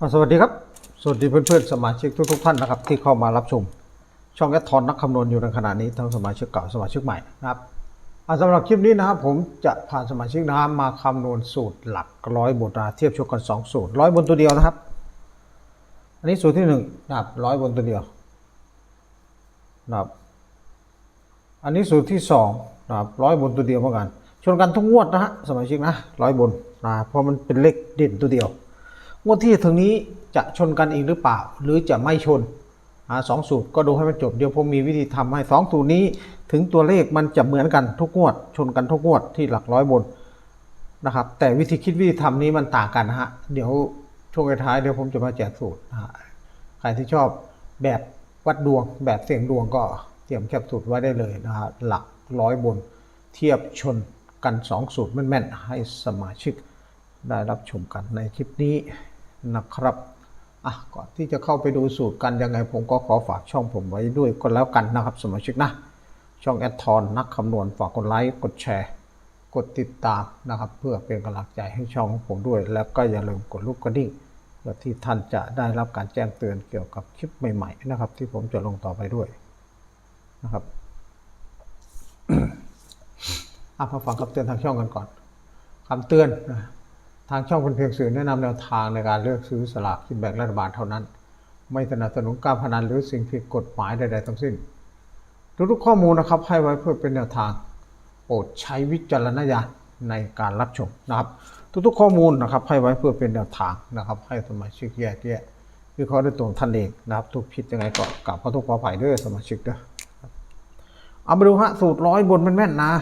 สวัสดีครับ สวัสดีเพื่อนๆสมาชิกทุกๆท่านนะครับ ที่เข้ามารับชม ช่องแอดทอนนักคำนวณอยู่ในขณะนี้ทั้งสมาชิกเก่าสมาชิกใหม่นะครับสำหรับคลิปนี้นะครับผมจะพาสมาชิกนะครับมาคำนวณสูตรหลักร้อยบนเทียบชกกันสองสูตรร้อยบนตัวเดียวนะครับ อันนี้สูตรที่หนึ่งนะครับร้อยบนตัวเดียวนะครับอันนี้สูตรที่สองนะครับร้อยบนตัวเดียวเหมือนกันชนกันทุกงวดนะฮะสมาชิกนะร้อยบนนะเพราะมันเป็นเลขเด่นตัวเดียว งวดที่ถึงนี้จะชนกันอีกหรือเปล่า หรือจะไม่ชนสองสูตรก็ดูให้มันจบเดี๋ยวผมมีวิธีทำให้สองสูตรนี้ถึงตัวเลขมันจะเหมือนกันทุกงวด ชนกันทุกงวดที่หลักร้อยบนนะครับ แต่วิธีคิดวิธีทำนี้มันต่างกันนะฮะเดี๋ยวช่วงท้ายเดี๋ยวผมจะมาแจกสูตรนะใครที่ชอบแบบวัดดวงแบบเสี่ยงดวงก็เตรียมแคปสูตรไว้ได้เลยนะฮะหลักร้อยบนเทียบชนกันสองสูตรแม่นๆให้สมาชิกได้รับชมกันในคลิปนี้ นะครับอะก่อนที่จะเข้าไปดูสูตรกันยังไงผมก็ขอฝากช่องผมไว้ด้วยก็แล้วกันนะครับ สมาชิกนะ ช่องแอดทอนนักคำนวณฝากกดไลค์กดแชร์ กดติดตามนะครับ เพื่อเป็นกำลังใจให้ช่องของผมด้วย แล้วก็อย่าลืมกดลูกกระดิ่งเพื่อที่ท่านจะได้รับการแจ้งเตือนเกี่ยวกับคลิปใหม่ๆนะครับ ที่ผมจะลงต่อไปด้วยนะครับอะมาฟังคำเตือนทางช่องกันก่อนคำเตือนนะ ทางช่องเป็นเพียงสื่อแนะนำแนวทางในการเลือกซื้อสลากกินแบ่งรัฐบาลเท่านั้น ไม่สนับสนุนการพนันหรือสิ่งผิดกฎหมายใดๆทั้งสิ้น ทุกๆข้อมูลนะครับให้ไว้เพื่อเป็นแนวทาง โปรดใช้วิจารณญาณในการรับชมนะครับ ทุกๆข้อมูลนะครับให้ไว้เพื่อเป็นแนวทางนะครับ ให้สมาชิกแยกแยะวิเคราะห์ด้วยตัวงท่านเองนะครับ ทุกผิดยังไงก็กลับขอทุกขออภัยด้วยสมาชิกด้วยเอามาดูฮะสูตรร้อยบนแม่นๆนะ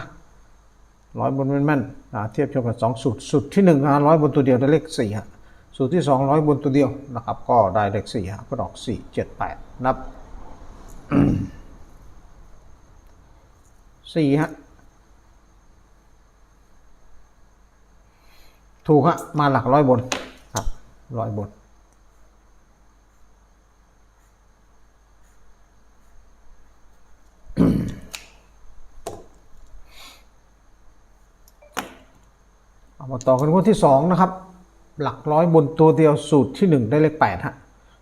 ร้อยบนแม่นๆ นะเทียบกับสองสูตร สูตรที่หนึ่งนร้อยบนตัวเดียวได้เลขสี่ฮะสูตรที่สองร้อยบนตัวเดียวนะครับ ก็ได้เลขสี่ฮะก็ดอกสี่เจ็ดแปดนับสี่ฮะถูกฮะมาหลักร้อยบนครับร้อยบน มาต่อกันงวดที่สองนะครับ หลักร้อยบนตัวเดียวสูตรที่หนึ่งได้เลขแปดฮะ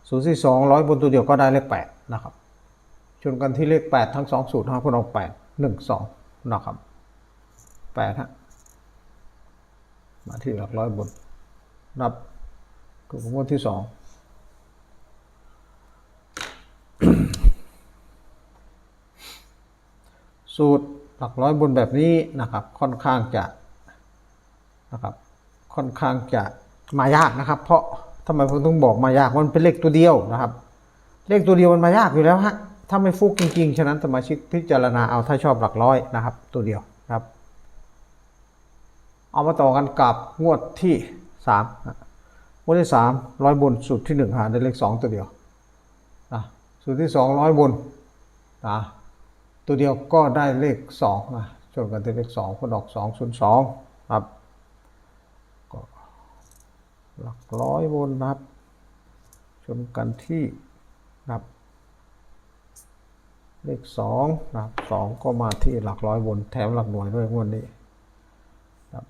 สูตรที่สองร้อยบนตัวเดียวก็ได้เลขแปดนะครับชนกันที่เลขแปดทั้งสองสูตรนะครับพวกเราแปดหนึ่งสองนะครับแปดฮะมาที่หลักร้อยบนนับถูกงวดที่สองสูตรหลักร้อยบนแบบนี้นะครับค่อนข้างจะ นะครับ ค่อนข้างจะมายากนะครับ เพราะทำไมผมต้องบอกมายากมันเป็นเลขตัวเดียวนะครับ เลขตัวเดียวมันมายากอยู่แล้วฮะถ้าไม่ฟุกจริงๆ ฉะนั้นสมาชิกพิจารณาเอาถ้าชอบหลักร้อยนะครับ ตัวเดียวครับ เอามาต่อกันกับงวดที่3งวดที่3ร้อยบนสุดที่ 1 หาได้เลข 2 ตัวเดียวนะสุดที่ 2 ร้อยบนนะตัวเดียวก็ได้เลข2นะชนกันได้เลข2คนออก 2 0 2 หลักร้อยบนนะครับ ชนกันที่นะครับเลขสองนะครับสองก็มาที่หลักร้อยบนแถมหลักหน่วยด้วยงวดนี้ครับ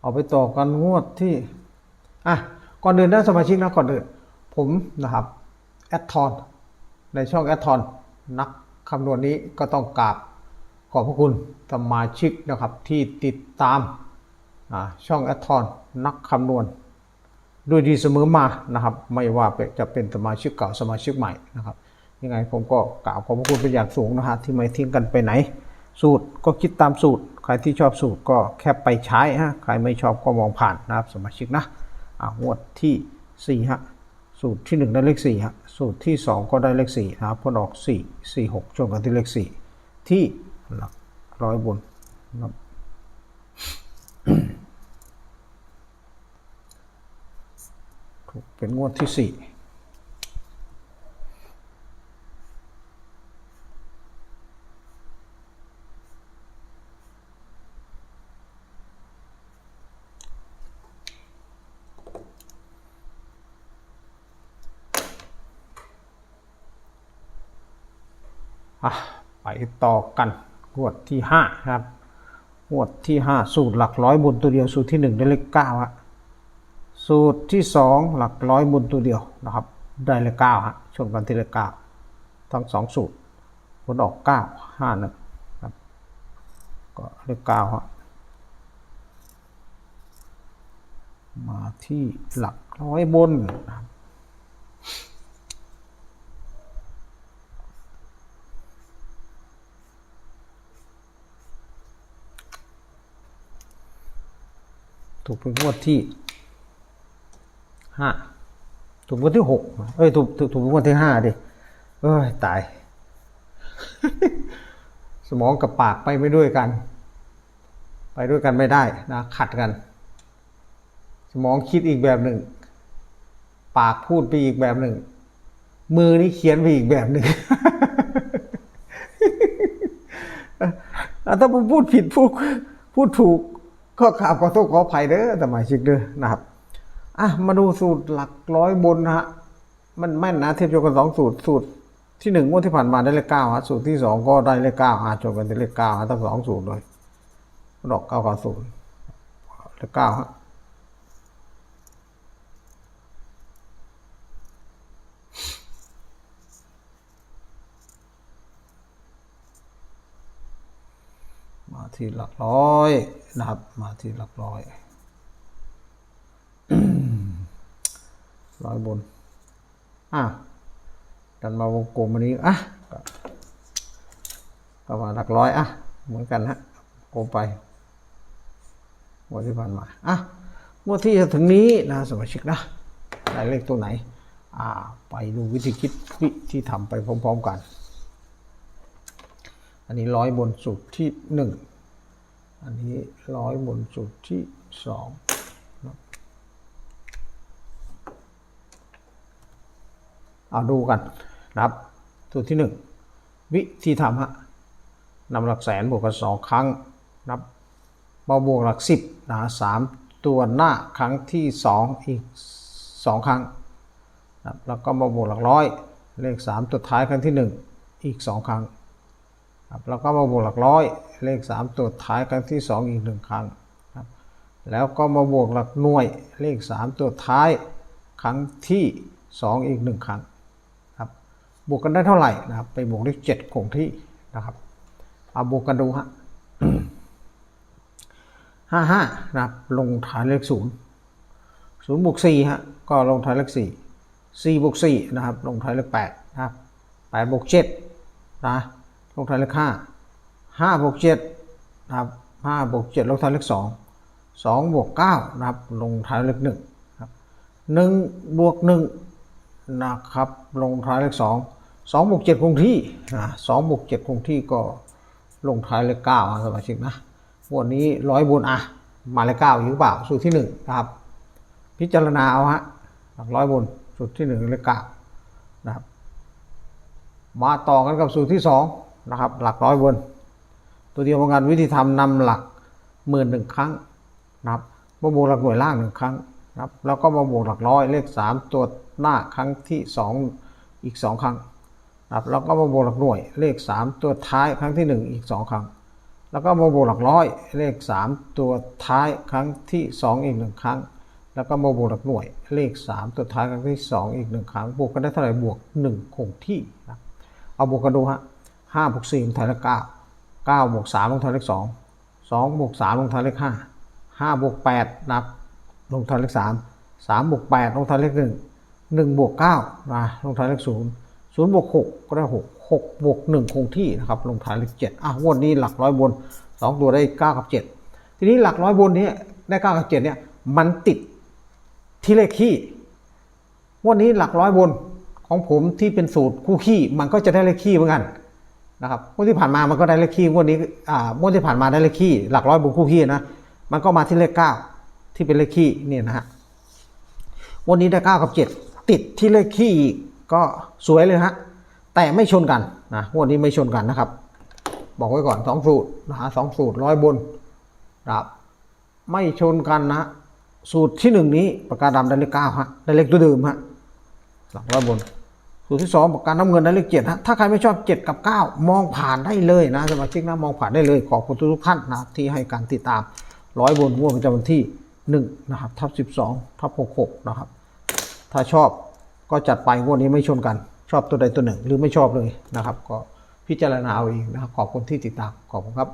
เอาไปต่อกันงวดที่ อะ ก่อนอื่นนสมาชิกนะก่อนอื่น ผมนะครับ แอดทอน ในช่องแอดทอนนักคำนวณนี้ก็ต้องกราบขอบพระคุณสมาชิกนะครับที่ติดตามช่องแอดทอนนักคำนวณด้วยดีเสมอมานะครับ ไม่ว่าจะเป็นสมาชิกเก่าสมาชิกใหม่นะครับยังไงผมก็กล่าวขอบพระคุณเป็นอย่างสูงนะฮะที่ไม่ทิ้งกันไปไหน สูตรก็คิดตามสูตร ใครที่ชอบสูตรก็แคปไปใช้ฮะใครไม่ชอบก็มองผ่านนะครับสมาชิกนะอ่างวดที่สี่ฮะ สูตรที่1ได้เลข4ฮะสูตรที่ 2 ก็ได้เลข4นะครับผลออก 4 4 6ชนกันที่เลข 4 ที่หลักร้อยบนนะเป็นงวดที่ 4 ไปต่อกันงวดที่ห้าครับงวดที่ห้าสูตรหลักร้อยบนตัวเดียวสูตรที่หนึ่งได้เลขเก้าฮะสูตรที่สองหลักร้อยบนตัวเดียวนะครับ ได้เลขเก้าฮะชนกันที่เลขเก้าทั้งสองสูตรผลออกเก้าห้าหนึ่งครับก็เลขเก้าฮะมาที่หลักร้อยบนนะครับ ถูกเป็นงวดที่ห้าถูกงวดที่หกเอ้ยถูกถูกถูกเป็นงวดที่ห้าดิเอ้ยตาย สมองกับปากไปไม่ด้วยกัน ไปด้วยกันไม่ได้นะขัดกัน สมองคิดอีกแบบหนึ่ง ปากพูดไปอีกแบบหนึ่ง มือนี่เขียนไปอีกแบบหนึ่งถ้าผมพูดผิดพูดพูดถูก ก็ข่าวขอโทษขออภัยเด้อแต่หมายชิกเด้อนะครับอะมาดูสูตรหลักร้อยบนนะฮะมันแม่นนะเทียบโยกันสองสูตรสูตรที่หนึ่งงวดที่ผ่านมาได้เลขเก้าฮะสูตรที่สองก็ได้เลขเก้าอะจนกันที่เลขเก้าฮะทั้งสองสูตรเลยดอกเก้ากับศูนย์เลขเก้าฮะมาที่หลักร้อย นะครับ มาที่หลักร้อยร้อยบน อะ ดันมาวงกลมอันนี้ อะก็มาหลักร้อย อะ เหมือนกันฮะโกมไปงวดที่ผ่านมา อะงวดที่จะถึงนี้นะสมาชิกนะได้เลขตัวไหน อ่า ไปดูวิธีคิดวิธีทำไปพร้อม ๆ กัน อันนี้ร้อยบนสูตรที่หนึ่ง อันนี้ร้อยบนสูตรที่สองเอาดูกันนะครับสูตรที่หนึ่งวิธีทำฮะนำหลักแสนบวกกันสองครั้งนับมาบวกหลักสิบนะสามตัวหน้าครั้งที่สองอีกสองครั้งนะแล้วก็มาบวกหลักร้อยเลขสามตัวท้ายครั้งที่หนึ่งอีกสองครั้ง ครับแล้วก็มาบวกหลักร้อย เลข 3 ตัวท้ายครั้งที่ 2 อีกหนึ่งครั้งครับแล้วก็มาบวกหลักหน่วยเลข 3 ตัวท้ายครั้งที่ 2 อีกหนึ่งครั้งครับบวกกันได้เท่าไหร่นะครับไปบวกเลข7คงที่นะครับเอาบวกกันดูฮะห้าห้านะครับลงท้ายเลขศูนย์ศูนย์บวกสี่ฮะก็ลงท้ายเลขสี่สี่บวกสี่นะครับลงท้ายเลขแปดนะครับแปดบวกเจ็ดนะ ลงท้ายเลขห้าห้าบวกเจ็ดนะครับห้าบวกเจ็ดลงท้ายเลขสองสองบวกเก้านะครับลงท้ายเลขหนึ่งครับหนึ่งบวกหนึ่งนะครับลงท้ายเลขสองสองบวกเจ็ดคงที่นะสองบวกเจ็ดคงที่ก็ลงท้ายเลขเก้าสมาชิกนะวันนี้ร้อยบนอะมาเลขเก้าอยู่เปล่าสูตรที่หนึ่งนะครับ พิจารณาเอาฮะหลักร้อยบนสูตรที่หนึ่งเลขเก้านะครับมาต่อกันกับสูตรที่สอง นะครับ หลักร้อยบนตัวเดียวกันวิธีทำนำหลักหมื่นหนึ่งครั้งนะครับมาบวกหลักหน่วยล่างหนึ่งครั้งนะครับ แล้วก็มาบวกหลักร้อยเลขสามตัวหน้าครั้งที่สองอีกสองครั้งนะครับแล้วก็มาบวกหลักหน่วยเลขสามตัวท้ายครั้งที่หนึ่งอีกสองครั้ง แล้วก็มาบวกหลักร้อยเลขสามตัวท้ายครั้งที่สองอีกหนึ่งครั้ง แล้วก็มาบวกหลักหน่วยเลขสามตัวท้ายครั้งที่สองอีกหนึ่งครั้ง บวกกันได้เท่าไหร่บวกหนึ่งคงที่นะเอาบวกกันดูฮะ ห้าบวกสี่ลงท้ายเลขเก้าเก้าบวกสามลงท้ายเลขสองสองบวกสามลงท้ายเลขห้าห้าบวกแปดนับลงท้ายเลขสามสามบวกแปดลงท้ายเลขหนึ่งหนึ่งบวกเก้านะลงท้ายเลขศูนย์ศูนย์บวกหกก็ได้หกหกบวกหนึ่งคงที่นะครับลงท้ายเลขเจ็ดอะวันนี้หลักร้อยบนสองตัวได้เก้ากับเจ็ดทีนี้หลักร้อยบนนี้ได้เก้ากับเจ็ดเนี่ยมันติดที่เลขขี้วันนี้หลักร้อยบนของผมที่เป็นสูตรคู่ขี้มันก็จะได้เลขขี้เหมือนกัน นะครับงวดที่ผ่านมามันก็ได้เลขขี้งวดนี้อ่างวดที่ผ่านมาได้เลขขี้หลักร้อยบนคู่ขี้นะมันก็มาที่เลขเก้าที่เป็นเลขขี้เนี่ยนะฮะวันนี้ได้เก้ากับเจ็ดติดที่เลขขี้อีกก็สวยเลยฮะแต่ไม่ชนกันนะงวดนี้ไม่ชนกันนะครับ บอกไว้ก่อนสองสูตรนะฮะสองสูตรร้อยบนนะครับไม่ชนกันนะฮะสูตรที่หนึ่งนี้ปากกาดำได้เลขเก้าฮะได้เลขตัวเดิมฮะหลักร้อยบน สูตรที่สองบอกการน้ำเงินได้เลขเจ็ดนะถ้าใครไม่ชอบเจ็ดกับเก้ามองผ่านได้เลยนะสมาชิกนะมองผ่านได้เลยขอบคุณทุกท่านนะที่ให้การติดตามร้อยบนงวดประจำวันที่หนึ่งนะครับทับสิบสองทับหกหกนะครับ ถ้าชอบก็จัดไปงวดนี้ไม่ชนกัน ชอบตัวใดตัวหนึ่งหรือไม่ชอบเลยนะครับ ก็พิจารณาเอาเองนะครับขอบคุณที่ติดตามขอบคุณครับ